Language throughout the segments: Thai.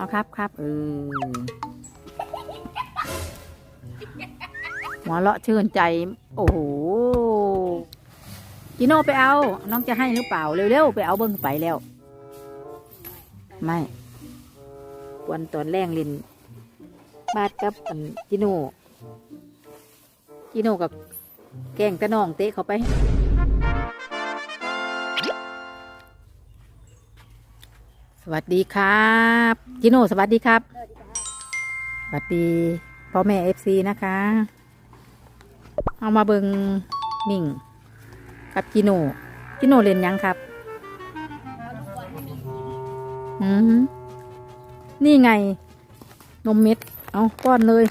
เอาครับครับเออหัวเราะชื่นใจ โอ้โหจิโน่ไปเอา น้องจะให้หรือเปล่า เร็วๆ ไปเอาเบิ้งไปแล้ว ไม่วันตอนแรงเลินบาดกับอันจิโน่จิโน่กับแกล้งตะน้องเตะเขาไป วัสดีครับจิโน่สวัสดีครับ สวัสดีพ่อแม่เอฟซีนะคะ เอามาเบิงมิ่งกับจิโน่จิโน่เล่นยังครับ อืมนี่ไง นมเม็ด เอาก้อนเลย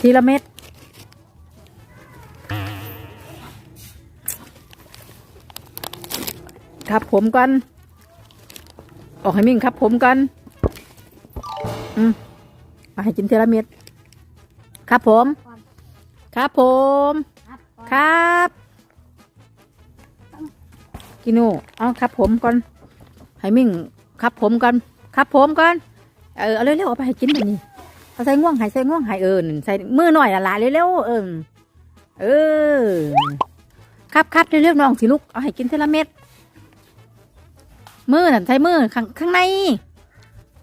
ทีละเม็ด ครับผมก่อนออกให้มิ่งครับผมก่อนอืมเอาให้กินเทละเม็ดครับผม ครับผม ครับกินูเอาครับผมก่อนให้มิ่งครับผมก่อนครับผมก่อนเออเอาเร็วๆเอาไปให้กินไปนี่เอาใส่ง่วงใหายใส่ง่วงใหายเอิญใส่มือหน่อยละละเร็วๆเอิญเออครับครับเร็วๆน้องสิลูกเอาให้กินเทละเม็ด มือนั่นใช้มือข้างข้างใน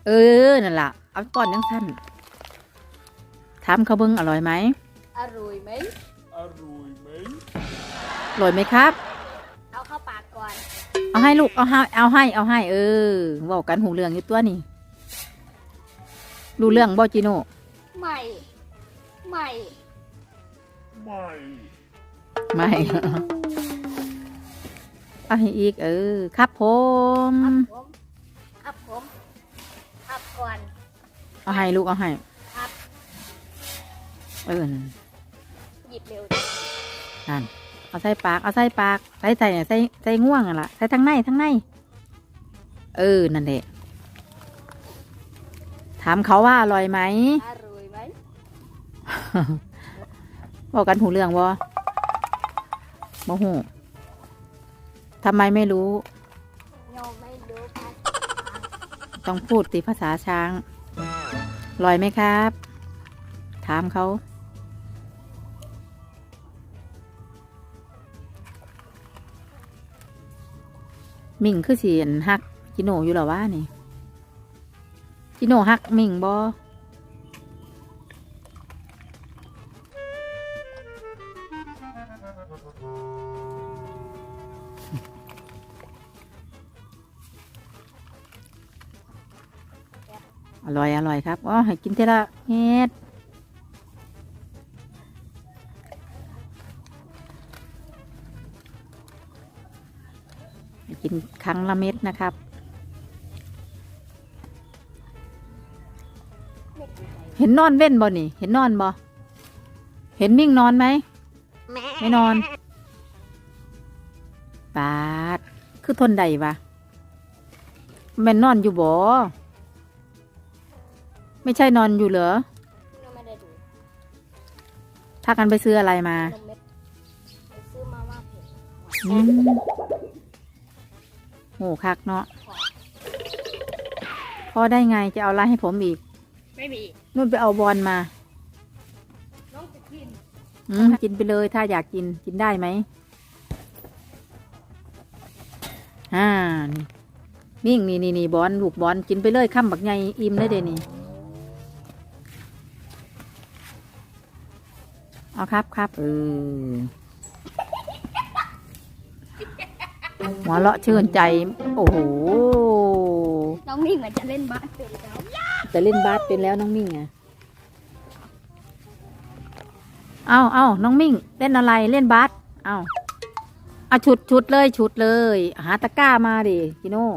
เออนั่นล่ะ เอาก้อนยังสั้นถามเขาเบิ้งอร่อยไหมอร่อยไหมอร่อยไหมอร่อยไหมครับ เอาเข้าปากก่อน เอาให้ลูก เอาให้ เอาให้ เอาให้ เออบอกกันหูเรื่องอยู่ตัวนี่รู้เรื่องบ่จิโน่ไม่ไม่ไม่ไม่ เอาให้อีก เออ ครับผม ครับผมครับผมครับก่อน เอาให้ลูกเอาให้ครับ เออนั่นหยิบเร็วนั่นเอาใส่ปาก เอาใส่ปาก ใส่ใส่ใส่ใส่ง่วงอะล่ะ ใส่ทั้งในทั้งใน เออ นั่นแหละ ถามเขาว่าอร่อยไหม อร่อยไหมบอกกันหูเรื่องบ่บ่หู ทำไมไม่รู้ยังไม่รู้ครับต้องพูดติภาษาช้างอร่อยไหมครับ ถามเขา มิ่งคือสีอันฮักจิโนอยู่หรอวะนี่จิโนฮักมิ่งบอ อร่อย อร่อยครับอ๋อให้กินเทละเฮ็ดให้กินครั้งละเม็ดนะครับเห็นนอนเว้นบ่นี่ เห็นนอนบ่ เห็นมิ่งนอนไหม ไม่นอน ปาด คือทนใดวะแม่นนอนอยู่บ่ไม่ใช่นอนอยู่เหรอยังไม่ได้ดูถ้ากันไปซื้ออะไรมานมเม็ดไปซื้อมาม่าเผ็ดอืมโหคักเนาะพอได้ไงจะเอาอะไรให้ผมอีก ไม่มีนู่นไปเอาบอลมา น้องจะกิน อืมกินไปเลยถ้าอยากกินกินได้ไหม อ่านี่มิ่งนี่นี่นี่บอลลูกบอลกินไปเลยข้ามบักไงอิ่มได้เดยวนี่เอาครับครับเออหัวเราะชื่นใจ โอ้โหน้องมิ่งเหมือนจะเล่นบาสเป็นแล้วจะเล่นบาสเป็นแล้วน้องมิ่งอะเอาเอาน้องมิ่ง เล่นอะไรเล่นบาสเอาเอาฉุดฉุดเลยฉุดเลย หาตะกร้ามาดิกิโน่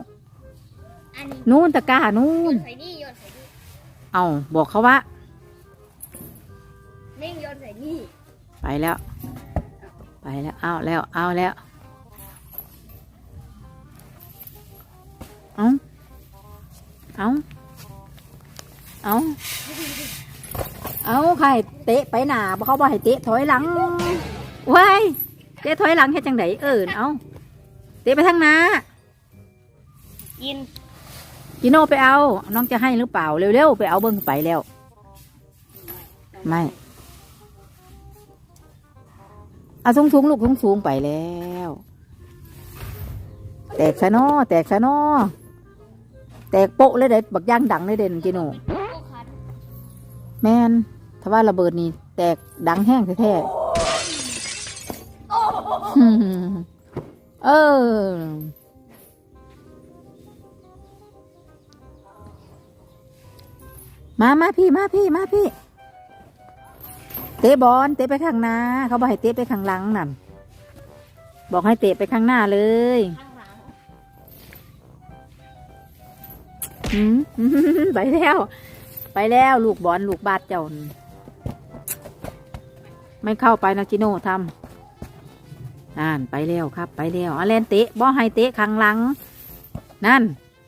อันนี้นู่นตะกร้านู่โยนนใส่นี่โยนใส่นี่เอาบอกเขาว่ามิ่งโยนใส่นี่ไปแล้ว ไปแล้ว เอาแล้ว เอาแล้ว เอาเอาเอาเอาใครเตะไปหนาบ่เขาบอกให้เตะถอยหลังเว้ย เตะถอยหลังแค่จังไดเอิญเอาเตะไปทางหน้ากินจิโน่ไปเอา น้องจะให้หรือเปล่าเร็วๆไปเอาเบิ้งไปแล้ว ไม่เอาสูงสูงๆลูกสูงสูงๆไปแล้ว แตกซะเนอแตกซะเนอแตกโปะเลยเด็ดบักย่างดังเลยเด่นจิโน่โอ้คันแมนถ้าว่าระเบิดนี่แตกดังแห้งแท้ๆอืม เออ มามาพี่มาพี่มาพี่ เตะบอลเตะไปข้างหน้า เขาบอกให้เตะไปข้างหลังน่ะบอกให้เตะไปข้างหน้าเลยข้างหลังอืมไปแล้ว ไปแล้วลูกบอลลูกบาดเจ้าน่ะไม่เข้าไปนะจิโน่ทำ นั่นไปแล้วครับ ไปแล้วเอาเล่นเตะบอให้เตะข้างหลัง นั่น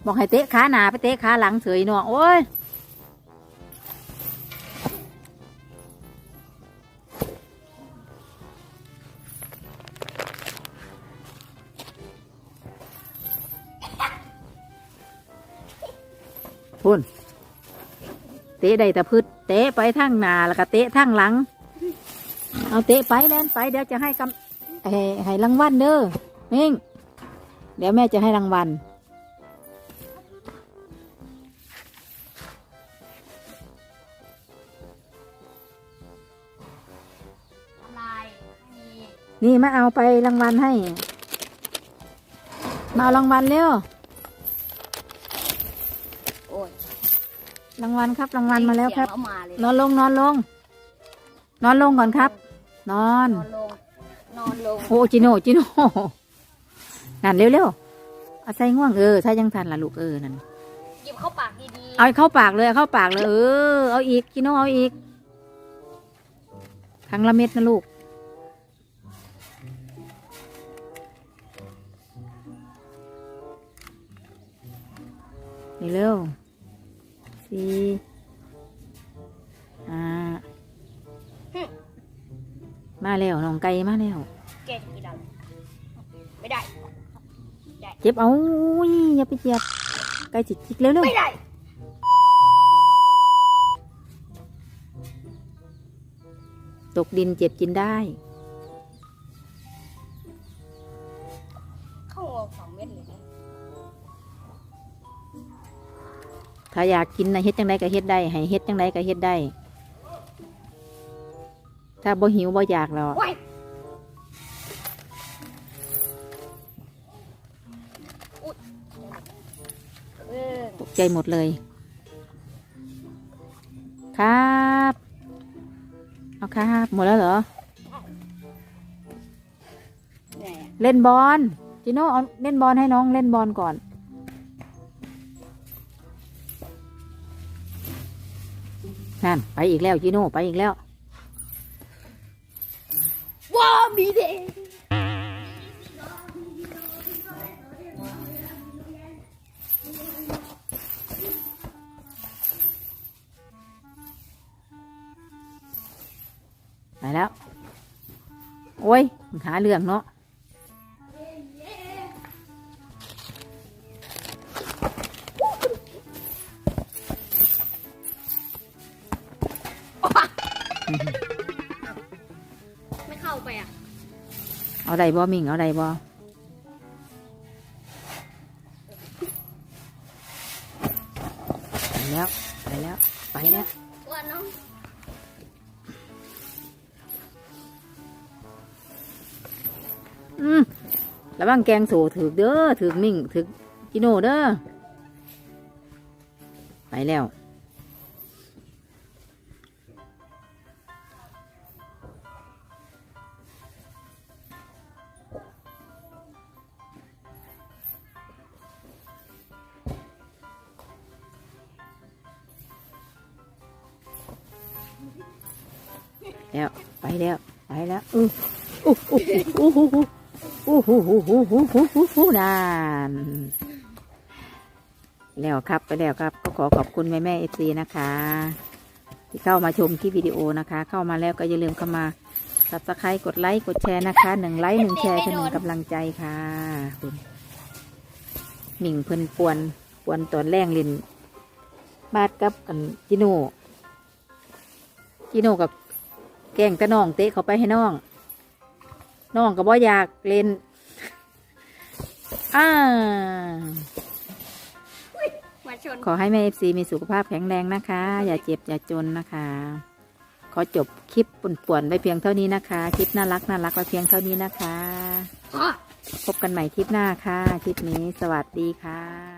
บอกให้เตะขาหนาไปเตะขาหลังเฉยหนอโอ้ยพุ่นเตะได้แต่พืชเตะไปทางหนาแล้วก็เตะทางหลัง เอาเตะไปเล่นไปเดี๋ยวจะให้กำ ให้ให้รางวัลเด้อเม่งเดี๋ยวแม่จะให้รางวัลลายมีนี่มาเอาไปรางวัลให้ มาเอารางวัลเร็วโอ้ยรางวัลครับรางวัลมาแล้วครับเสียงเอมาเลยนอนลงนอนลง นอนลงก่อนครับ นอนนอนลง นอนลงโอ้จิโน่จิโน่นั่นเร็วเร็วๆเอาใส่ง่วงเออใส่ยังทันล่ะลูกเออนั่นหยิบเข้าปากดีเอาเข้าปากเลยเอาเข้าปากเลยเออเอาอีกจิโน่เอาอีกครั้งละเม็ดนะลูกนี่เร็วสี่ มาแล้วน้องไก่มาแล้วๆเก่งกี่ดาวไม่ได้ เจ็บเอาอุ้ยอย่าไปเจ็บไก่จิกจิกเร็วเร็วไม่ได้ตกดินเจ็บกินได้ เข้าออกสองเม็ดเลยนะถ้าอยากกินนะเฮ็ดจังไดก็เฮ็ดได้ให้เฮ็ดจังไดก็เฮ็ดได้ ถ้าบ่หิวบ่อยากแล้วว้ายอุ๊ยเออตกใจหมดเลย ครับ เอาครับ หมดแล้วเหรอแหน่เล่นบอลจิโน่เอาเล่นบอลให้น้องเล่นบอลก่อน นั่น ไปอีกแล้วจิโน่ไปอีกแล้ว ว้าวมีเด็กไปแล้ว โอ้ย หาเรื่องเนาะ ไม่เข้าไปอะเอาใดบ่มิงเอาใดบ่ไปแล้วไปแล้วไปแล้วว่าน้องอืมระวังแกงโสถือกเด้อถือกมิ่งถือกจิโน่เด้อไปแล้ว แล้วไปแล้วไปแล้วอืออู้อู้อู้อู้อู้อู้อู้อู้อู้อู้อู้อู้นานแล้วครับไปแล้วครับ ก็ขอขอบคุณแม่แม่เอฟซีนะคะ ที่เข้ามาชมคลิปวิดีโอนะคะ เข้ามาแล้วก็อย่าลืมเข้ามาสับสไครต์กดไลค์กดแชร์นะคะหนึ่งไลค์หนึ่งแชร์คือหนึ่งกำลังใจค่ะคุณหมิ่งเพิ่นปวนปวนตอนแรงเล่นบาดกับกันจิโน่จิโน่กับ แกล้งตะน้องเตะเขาไปให้น้อง น้องก็บ่อยากเล่นอ่ามาชนขอให้แม่เอฟซีมีสุขภาพแข็งแรงนะคะ อย่าเจ็บอย่าจนนะคะ ขอจบคลิปป่วนๆไว้เพียงเท่านี้นะคะ คลิปน่ารักน่ารักไว้เพียงเท่านี้นะคะอ๋อพบกันใหม่คลิปหน้าค่ะ คลิปนี้สวัสดีค่ะ